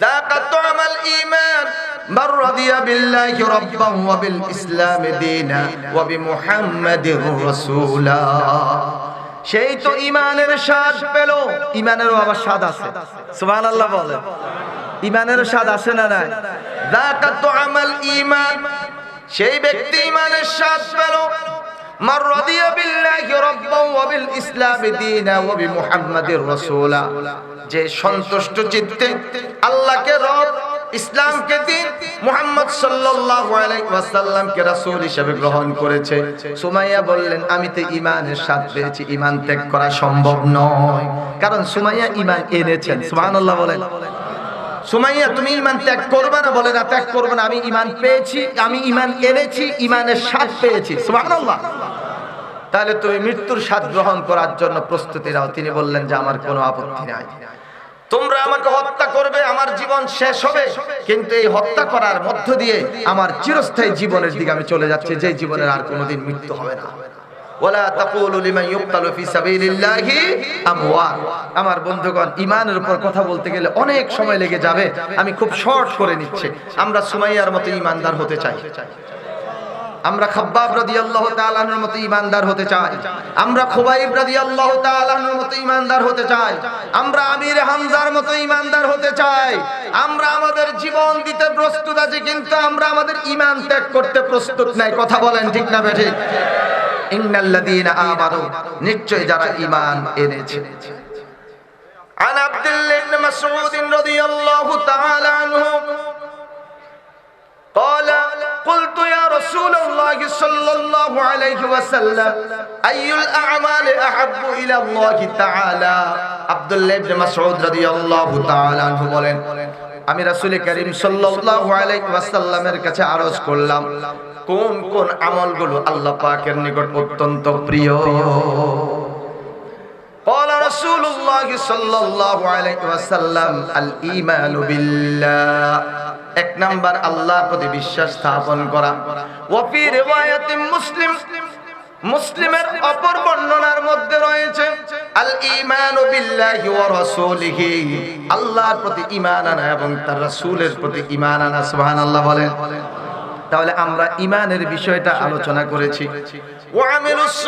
ذاق طعم الإيمان من رضي بالله ربا وبالإسلام دينا وبمحمد رسولا সেই তো ইমানের স্বাদ পেল ইমানেরও আবার স্বাদ আছে সুবহান আল্লাহ বলে ইমানেরও স্বাদ আছে না নাই ذاق طعم الإيمان সেই ব্যক্তি ইমানের স্বাদ পেল من رضي بالله ربا وبالإسلام دينا وبمحمد رسولا যে সন্তুষ্ট চিত্তে আল্লাহকে রব ইসলামকে দিন মুহাম্মদ সাল্লাল্লাহু আলাইহি ওয়াসাল্লামকে রাসূল হিসেবে গ্রহণ করেছে সুমাইয়া বললেন আমি তো ঈমানের স্বাদ পেয়েছি ঈমান ত্যাগ করা সম্ভব নয় কারণ সুমাইয়া ঈমান এনেছেন সুবহানাল্লাহ বলেন সুমাইয়া তুমি ইমান ত্যাগ করবে না বলে না ত্যাগ করবে না আমি ইমান পেয়েছি আমি ইমান এনেছি ইমানের স্বাদ পেয়েছি সুবহানাল্লাহ তাহলে তুমি মৃত্যুর স্বাদ গ্রহণ করার জন্য প্রস্তুতি নাও। তিনি বললেন যে, আমার কোনো আপত্তি নাই। তোমরা আমাকে হত্যা করবে, আমার জীবন শেষ হবে। কিন্তু এই হত্যা করার মধ্য দিয়ে আমার চিরস্থায়ী জীবনের দিকে আমি চলে যাচ্ছি যে জীবনের আর কোনোদিন মৃত্যু হবে না। আমার বন্ধুগণ উপর কথা বলতে গেলে অনেক সময় লেগে যাবে। আমি খুব শর্ট নিচ্ছি। আমরা সুমাইয়ার মতো ঈমানদার হতে চাই। আমরা খাব্বাব রাদি আল্লাহ তালানোর মতো ইমানদার হতে চাই। আমরা খুবাইব রাদি আল্লাহ তালানোর মতো ইমানদার হতে চাই। আমরা আমির হামজার মতো ইমানদার হতে চাই। আমরা আমাদের জীবন দিতে প্রস্তুত আছি, কিন্তু আমরা আমাদের ইমান ত্যাগ করতে প্রস্তুত নাই। কথা বলেন ঠিক না বেঠে? ইন্নাল্লাদিনা আমানু, নিশ্চয় যারা ইমান এনেছে। আন আব্দুল্লাহ মাসউদ সাল্লাল্লাহু আলাইহি ওয়াসাল্লাম, আইয়ুল আমালি আহাব্বু ইলা আল্লাহ তাআলা? আব্দুল্লাহ ইবনে মাসউদ রাদিয়াল্লাহু তাআলা আনহু বলেন, আমি রাসূল করিম সাল্লাল্লাহু আলাইহি ওয়াসাল্লামের কাছে আরজ করলাম, কোন কোন আমলগুলো আল্লাহ পাকের নিকট অত্যন্ত প্রিয়? এক নাম্বার, আল্লাহর প্রতি বিশ্বাস স্থাপন করা। মুসলিম, মুসলিমের অপর বর্ণনার মধ্যে রয়েছে আল বিল্লাহি ওয়া রাসূলিহি। আল্লাহর প্রতি ঈমান আনা এবং তার রাসূলের প্রতি ঈমান আনা, সুবহানাল্লাহ বলেন। তাহলে আমরা ঈমানের বিষয়টা আলোচনা করেছি। ওয়া আমিলুস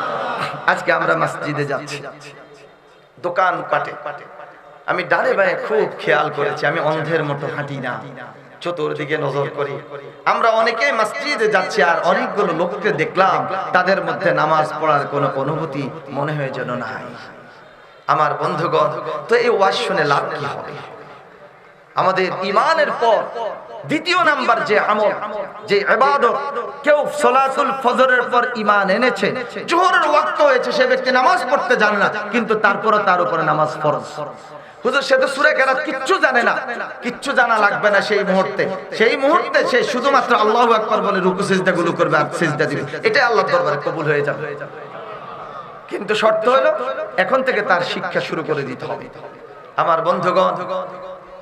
আজকে আমরা মসজিদে যাচ্ছি। দোকান পাটে। আমি ডানে বায়ে খুব খেয়াল করেছি, আমি অন্ধের মতো হাঁটি না। চতুর্দিকে নজর করি। আমরা অনেকে মসজিদে যাচ্ছি আর অনেকগুলো লোককে দেখলাম, তাদের মধ্যে নামাজ পড়ার কোনো অনুভূতি মনে হয় যেন নাই। আমার বন্ধুগণ, তো এই ওয়াজ শুনে লাভ কি হবে? আমাদের ইমানের পর দ্বিতীয় নাম্বার যে আমল, যে ইবাদত, কেউ সালাতুল ফজরের পর ঈমান এনেছে, জোহরের ওয়াক্ত হয়েছে, সে ব্যক্তি নামাজ পড়তে জানে না, কিন্তু তারপরে তার উপরে নামাজ ফরজ। কিন্তু শর্ত হলো, এখন থেকে তার শিক্ষা শুরু করে দিতে হবে। আমার বন্ধুগণ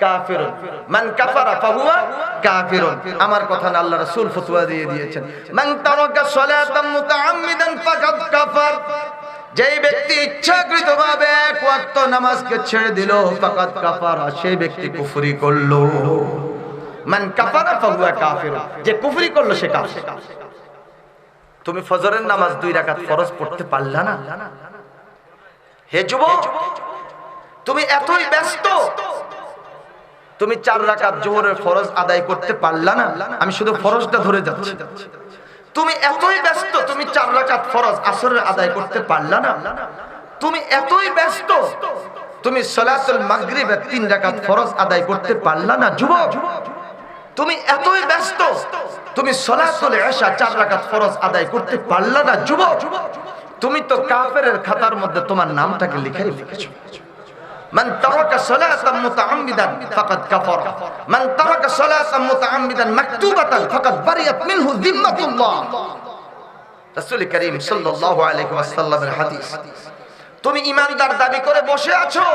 কাফারা আমার কথা দিয়ে দিয়েছেন। কাফার। যেই ব্যক্তি ইচ্ছাকৃতভাবে নামাজকে ছেড়ে দিল কাফারা, সেই ব্যক্তি কুফরি করল। মান কাফারা ফাহুয়া কাফিরুন। যে কুফরি করল, সে কাফির। তুমি ফজরের নামাজ দুই রাকাত ফরজ পড়তে পারলা না? হে যুবক, তুমি এতই ব্যস্ত তুমি চার রাকাত জোহরের ফরজ আদায় করতে পারলা না? আমি শুধু ফরজটা ধরে যাচ্ছি। তুমি এতই ব্যস্ত, তুমি চার রাকাত ফরজ আসরের আদায় করতে পারলা না? তুমি এতই ব্যস্ত, তুমি সলাতুল মাগরিবের তিন রাকাত ফরজ আদায় করতে পারলা না? যুবক, তুমি এতই ব্যস্ত, তুমি সলাতুল ইশা চার রাকাত ফরজ আদায় করতে পারলা না? যুবক, তুমি তো কাফেরের খাতার মধ্যে তোমার নামটাকে লিখাই লিখেছো من ترك صلاة متعمدا فقد كفر من ترك صلاة متعمدا مكتوبة فقد برئت منه ذمة الله রাসূল করিম সাল্লাল্লাহু আলাইহি ওয়াসাল্লামের হাদিস তুমি ইমানদার দাবি করে বসে আছো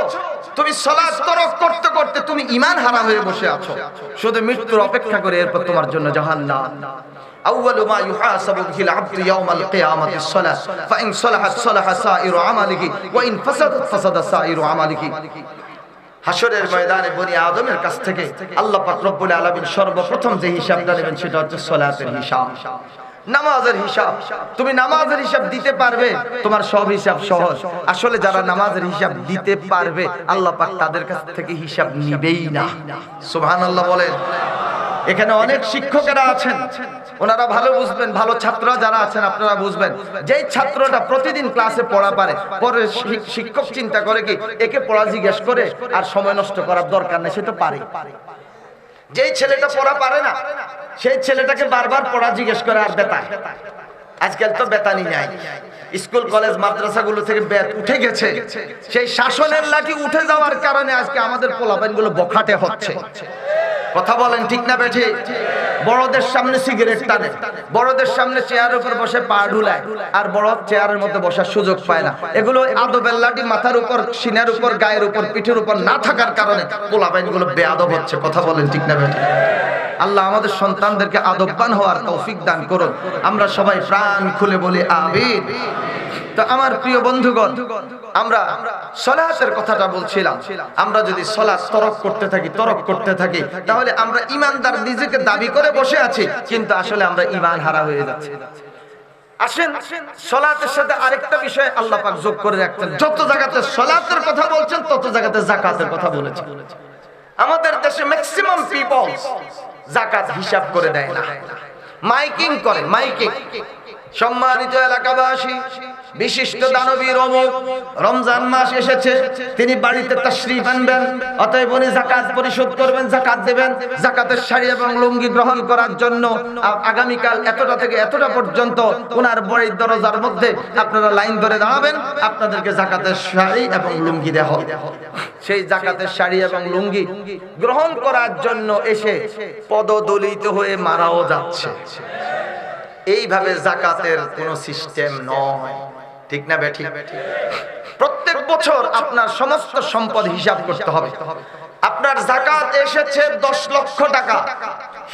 তুমি সালাত তরক করতে করতে তুমি ঈমান হারা হয়ে বসে আছো শুধু মৃত্যুর অপেক্ষা করে এরপর তোমার জন্য জাহান্নাম أول ما يحاسب به العبد يوم القيامة الصلاة فإن صلحت صلح سائر عمله وإن فسدت فسد سائر عمله হাসরের ময়দানে বনি আদমের কাছ থেকে আল্লাহ পাক রব্বুল আলামিন সর্বপ্রথম যে হিসাবটা নেবেন সেটা হচ্ছে সলাতের হিসাব নামাজের হিসাব তুমি নামাজের হিসাব দিতে পারবে তোমার সব হিসাব সহজ আসলে যারা নামাজের হিসাব দিতে পারবে আল্লাহ পাক তাদের কাছ থেকে হিসাব নিবেই না সুবহানাল্লাহ বলেন এখানে অনেক শিক্ষকেরা আছেন ওনারা ভালো বুঝবেন, ভালো ছাত্র যারা আছেন আপনারা বুঝবেন। যেই ছাত্রটা প্রতিদিন ক্লাসে পড়া পারে, পরে শিক্ষক চিন্তা করে কি, একে পড়া জিজ্ঞেস করে আর সময় নষ্ট করার দরকার নেই, সে তো পারে। যেই ছেলেটা পড়া পারে না, সেই ছেলেটাকে বারবার পড়া জিজ্ঞেস করে, আর বেতায় আজকাল তো বেতানি নাই। স্কুল, কলেজ, মাদ্রাসাগুলো থেকে বেত উঠে গেছে। সেই শাসনের লাঠি উঠে যাওয়ার কারণে আজকে আমাদের পোলাপাইনগুলো বখাটে হচ্ছে। কথা বলেন ঠিক না বেঠে? বড়দের সামনে সিগারেট টানে। বড়দের সামনে চেয়ারের উপর বসে পা ঢুলায়। আর বড় চেয়ারের মধ্যে বসার সুযোগ পায় না। এগুলো আদবের লাঠি, মাথার উপর সিনার উপর, গায়ের উপর, পিঠের উপর না থাকার কারণে পোলাপাইনগুলো বেআদব হচ্ছে। কথা বলেন ঠিক না বেঠে আল্লাহ আমাদের সন্তানদেরকে আদববান হওয়ার তৌফিক দান করুন। আমরা সবাই প্রাণ খুলে বলি, আমিন। তো আমার প্রিয় বন্ধুগণ, আমরা সলাতের কথাটা বলছিলাম। আমরা যদি সলাৎ তরক করতে থাকি, তরক করতে থাকি, তাহলে আমরা ইমানদার নিজেকে দাবি করে বসে আছি, কিন্তু আসলে আমরা ইমান হারা হয়ে যাচ্ছি। সম্মানিত এলাকাবাসী বিশিষ্ট দানবীর অমুক। রমজান মাস এসেছে, তিনি বাড়িতে তাশরিফ আনবেন, অতএব উনি জাকাত পরিশোধ করবেন জাকাত দেবেন। জাকাতের শাড়ি এবং লুঙ্গি গ্রহণ করার জন্য আগামীকাল এতটা থেকে এতটা পর্যন্ত ওনার বড়ির দরজার মধ্যে আপনারা লাইন ধরে দাঁড়াবেন। আপনাদেরকে জাকাতের শাড়ি এবং লুঙ্গি হবে সেই জাকাতের শাড়ি এবং লুঙ্গি গ্রহণ করার জন্য এসে পদদলিত হয়ে মারাও যাচ্ছে। এইভাবে জাকাতের কোন সিস্টেম নয়। ঠিক না বেঠি প্রত্যেক বছর আপনার সমস্ত সম্পদ হিসাব করতে হবে। আপনার জাকাত এসেছে দশ লক্ষ টাকা।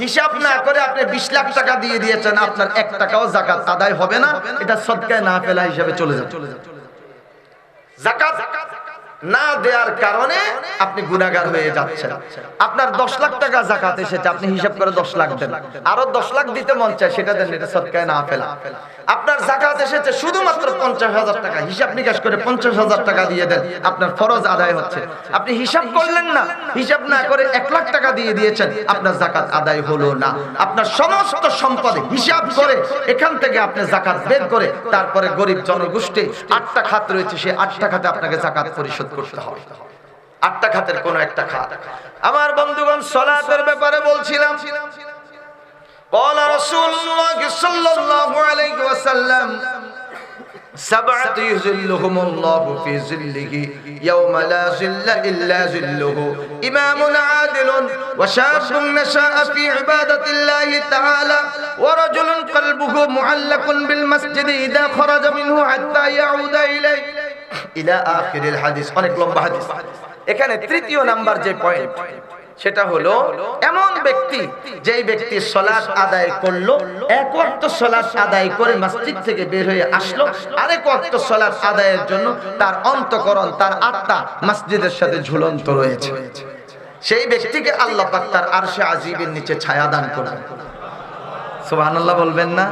হিসাব না করে আপনি বিশ লাখ টাকা দিয়ে দিয়েছেন, আপনার এক টাকাও জাকাত আদায় হবে না। এটা সদকায় না ফেলা হিসাবে চলে যাবে। জাকাত না দেওয়ার কারণে আপনি গুনাগার হয়ে যাচ্ছেন। আপনার দশ লাখ টাকা জাকাত এসেছে, আপনি হিসাব করে দশ লাখ দেন। আরও দশ লাখ দিতে মন চায়, সেটা দেন, এটা সৎকায় না ফেলা। আপনার জাকাত এসেছে শুধুমাত্র পঞ্চাশ হাজার টাকা, হিসাব নিকাশ করে পঞ্চাশ হাজার টাকা দিয়ে দেন, আপনার ফরজ আদায় হচ্ছে। আপনি হিসাব করলেন না, হিসাব না করে এক লাখ টাকা দিয়ে দিয়েছেন, আপনার জাকাত আদায় হলো না। আপনার সমস্ত সম্পদ হিসাব করে এখান থেকে আপনি জাকাত বের করে, তারপরে গরিব জনগোষ্ঠী আটটা খাত রয়েছে সেই আটটা খাতে আপনাকে জাকাত পরিশোধ করতে হবে আটটা খাতের কোন একটা খাত আমার বন্ধুগণ সলাতের ব্যাপারে বলছিলাম قال رسول الله صلى الله عليه وسلم سبعة يذلهم الله في ظله يوم لا ظل إلا ظله إمام عادل وشاب نشأ في عبادة الله تعالى ورجل قلبه معلق بالمسجد إذا خرج منه حتى يعود إليه এখানে তৃতীয় নাম্বার যে পয়েন্ট সেটা হলো, এমন ব্যক্তি যেই ব্যক্তি আদায় করল, এক অর্থ আদায় করে মসজিদ থেকে বের হয়ে আসলো, আরেক অর্থ আদায়ের জন্য তার অন্তকরণ, তার আত্মা মসজিদের সাথে ঝুলন্ত রয়েছে। সেই ব্যক্তিকে আল্লাহ পাক তার আরশে আজীবের নিচে ছায়া দান করবেন। সুবহানাল্লাহ বলবেন না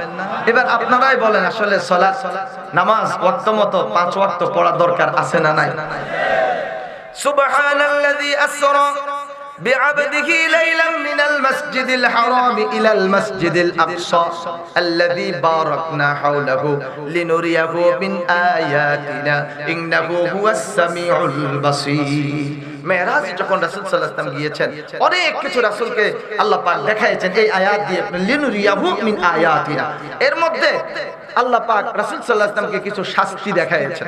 এবার আপনারাই বলেন আসলে সলাৎ নামাজ ওয়াক্ত মতো পাঁচ ওয়াক্ত পড়া দরকার আছে না নাই সুবহানাল্লাযী আসরা بعبده ليلا من المسجد الحرام إلى المسجد الأقصى الذي باركنا حوله لنريه من آياتنا إنه هو السميع البصير মেরাজ যখন রাসুল সাল্লাহাম গিয়েছেন, অনেক কিছু রাসুলকে আল্লাহ পাক দেখাইছেন, এই আয়াত দিয়ে লিনুরিয়াহু মিন আয়াতিনা। এর মধ্যে আল্লাহ পাক রাসুল সাল্লাহামকে কিছু শাস্তি দেখাইছেন।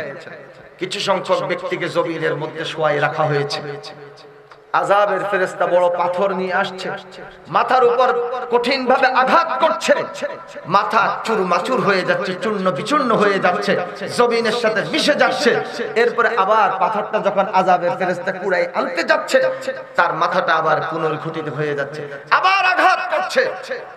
কিছু সংখ্যক ব্যক্তিকে জমিনের মধ্যে শোয়াই রাখা হয়েছে। আজাবের ফেরেস্তা বড় পাথর নিয়ে আসছে। মাথার উপর কঠিন ভাবে আঘাত করছে। মাথা চুরমাচুর হয়ে যাচ্ছে, চূর্ণ বিচূর্ণ হয়ে যাচ্ছে, জমিনের সাথে মিশে যাচ্ছে। এরপরে আবার পাথরটা যখন আজাবের ফেরেস্তা কুড়াই আনতে যাচ্ছে, তার মাথাটা আবার পুনর্ঘটিত হয়ে যাচ্ছে, আবার আঘাত করছে।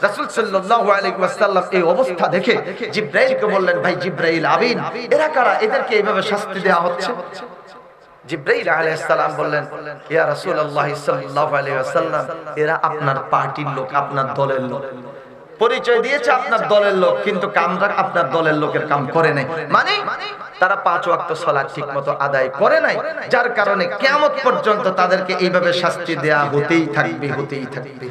রাসূল সাল্লাল্লাহু আলাইহি ওয়াসাল্লাম এই অবস্থা দেখে জিব্রাইলকে বললেন, ভাই জিব্রাইল আমিন, এরা কারা? এদেরকে এইভাবে শাস্তি দেওয়া হচ্ছে? জিব্রাইল আলাইহিস সালাম বললেন, ইয়া রাসূলুল্লাহ সাল্লাল্লাহু আলাইহি ওয়াসাল্লাম, এরা আপনার পার্টির লোক, আপনার দলের লোক। পরিচয় দিয়েছে আপনার দলের লোক, কিন্তু কামরা আপনার দলের লোকের কাম করে নাই। মানে তারা পাঁচ ওয়াক্ত সালাত ঠিকমতো আদায় করে নাই, যার কারণে কিয়ামত পর্যন্ত তাদেরকে এইভাবে শাস্তি দেয়া হতেই থাকবে হতেই থাকবে।